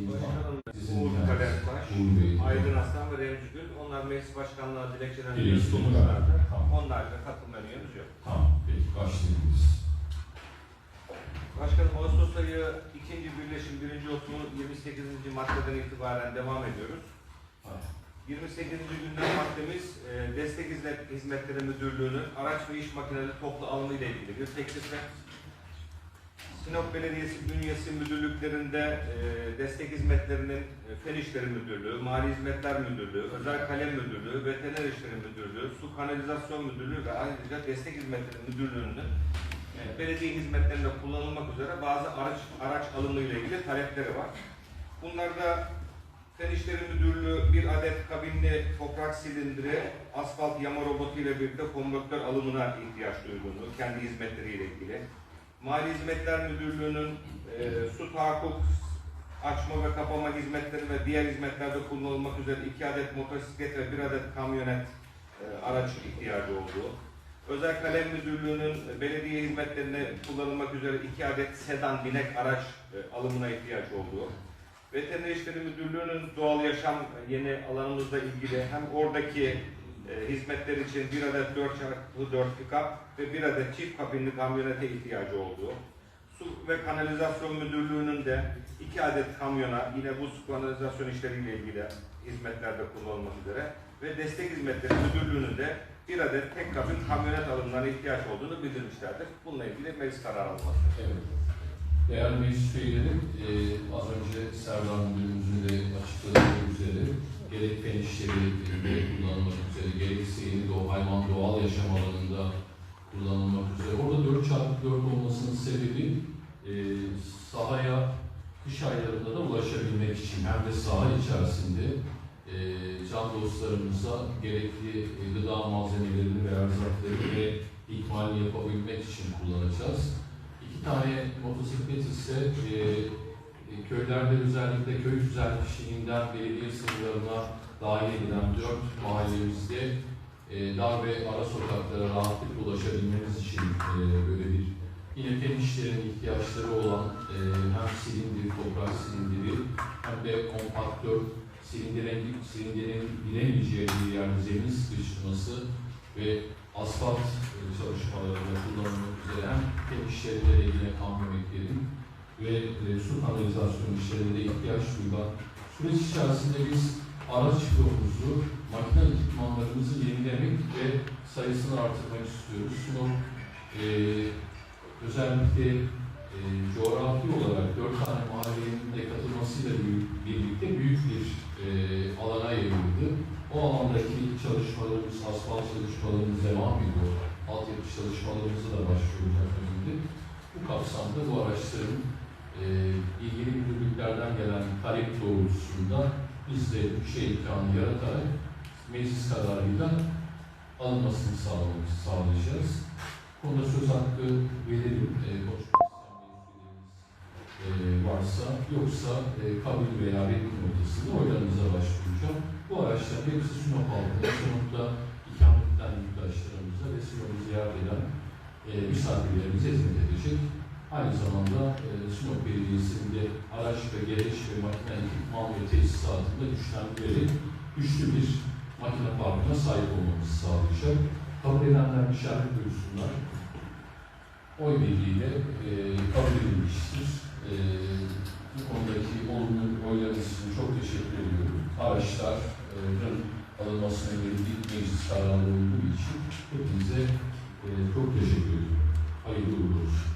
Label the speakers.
Speaker 1: Uğur
Speaker 2: Uğur Bey.
Speaker 1: Aydın Aslan ve Remzi Gül. Onlar meclis başkanlığı dilekçelerini
Speaker 2: Dilekçe
Speaker 1: sunmuşlardı.
Speaker 2: Tamam.
Speaker 1: Onlarla katılma üyemiz yok.
Speaker 2: Tamam, peki başlayabiliriz.
Speaker 1: Başkanım Ağustos ayı ikinci birleşim birinci otumu 28. maddeden itibaren devam ediyoruz.
Speaker 2: Hadi.
Speaker 1: 28. gündem maddemiz e, Destek Hizmet- Hizmetleri Müdürlüğü'nün araç ve iş makineleri toplu alımı ile ilgili bir teklifle Sinop Belediyesi bünyesi müdürlüklerinde e, destek hizmetlerinin e, Fen İşleri Müdürlüğü, Mali Hizmetler Müdürlüğü, Özel Kalem Müdürlüğü, Veteriner İşleri Müdürlüğü, Su Kanalizasyon Müdürlüğü ve ayrıca Destek Hizmetleri Müdürlüğü'nün e, belediye hizmetlerinde kullanılmak üzere bazı araç araç alımı ile ilgili talepleri var. Bunlarda Fen İşleri Müdürlüğü bir adet kabinli toprak silindiri, asfalt yama robotu ile birlikte konvektör alımına ihtiyaç duyduğunu, kendi hizmetleriyle ilgili. Mali Hizmetler Müdürlüğü'nün e, su tahakkuk, açma ve kapama hizmetleri ve diğer hizmetlerde kullanılmak üzere iki adet motosiklet ve bir adet kamyonet e, araç ihtiyacı olduğu. Özel Kalem Müdürlüğü'nün belediye hizmetlerine kullanılmak üzere iki adet sedan binek araç e, alımına ihtiyaç olduğu. Veteriner İşleri Müdürlüğü'nün doğal yaşam yeni alanımızla ilgili hem oradaki e, hizmetler için bir adet 4x4 pick-up ve bir adet çift kabinli kamyonete ihtiyacı olduğu. Su ve Kanalizasyon Müdürlüğü'nün de iki adet kamyona yine bu su kanalizasyon işleriyle ilgili hizmetlerde kullanılmak üzere ve Destek Hizmetleri Müdürlüğü'nün de bir adet tek kabin kamyonet alımlarına ihtiyaç olduğunu bildirmişlerdir. Bununla ilgili meclis kararı alınması.
Speaker 2: Evet. Değerli meclis üyeleri, e, az önce Serdar Müdürümüzün de açıkladığı üzere gerek fen işleri hayvan doğal yaşam alanında kullanılmak üzere. Orada 4 çarpı 4 olmasının sebebi e, sahaya kış aylarında da ulaşabilmek için hem de saha içerisinde e, can dostlarımıza gerekli e, gıda malzemelerini ve erzakları ve ikmalini yapabilmek için kullanacağız. İki tane motosiklet ise e, e, köylerde özellikle köy düzenleşiğinden belediye sınırlarına dahil edilen dört mahallemizde e, dar ve ara sokaklara rahatlıkla ulaşabilmemiz için e, böyle bir yine fen işlerinin ihtiyaçları olan e, hem silindir, toprak silindiri hem de kompaktör, silindirin, silindirin giremeyeceği bir yerde zemin sıkıştırması ve asfalt e, çalışmalarında kullanılmak üzere hem fen işleriyle ilgili kamyonetlerin ve e, su kanalizasyon işlerinde ihtiyaç duyulan süreç içerisinde biz araç filomuzu, makine ekipmanlarımızı yenilemek ve sayısını artırmak istiyoruz. Sinop e, özellikle e, coğrafi olarak dört tane mahallenin de katılmasıyla birlikte büyük bir e, alana yayıldı. O alandaki çalışmalarımız, asfalt çalışmalarımız devam ediyor. Altyapı çalışmalarımıza da başlıyoruz önünde. Bu kapsamda bu araçların e, ilgili müdürlüklerden gelen talep doğrultusunda biz de bütçe imkanı yaratarak meclis kararıyla alınmasını sağlamak, sağlayacağız. Konuda söz hakkı verelim. E, konuşmak isteyen e, varsa, yoksa e, kabul veya reddin noktasında oylarınıza başvuracağım. Bu araçların hepsi Sinop halkına, Sinop'ta ikametten yurttaşlarımıza ve Sinop'u ziyaret eden e, misafirlerimize hizmet edecek. Aynı zamanda e, Sinop Belediyesi'nin de araç ve gereç ve makine ekipman ve tesisatında güçlendirerek güçlü bir makine parkına sahip olmamızı sağlayacak. Kabul edenler işaret buyursunlar. Oy birliğiyle e, kabul edilmiştir. E, bu konudaki olumlu oylarınız için çok teşekkür ediyorum. Araçların alınmasına yönelik meclis kararı olduğu için hepinize e, çok teşekkür ediyorum. Hayırlı uğurlu olsun.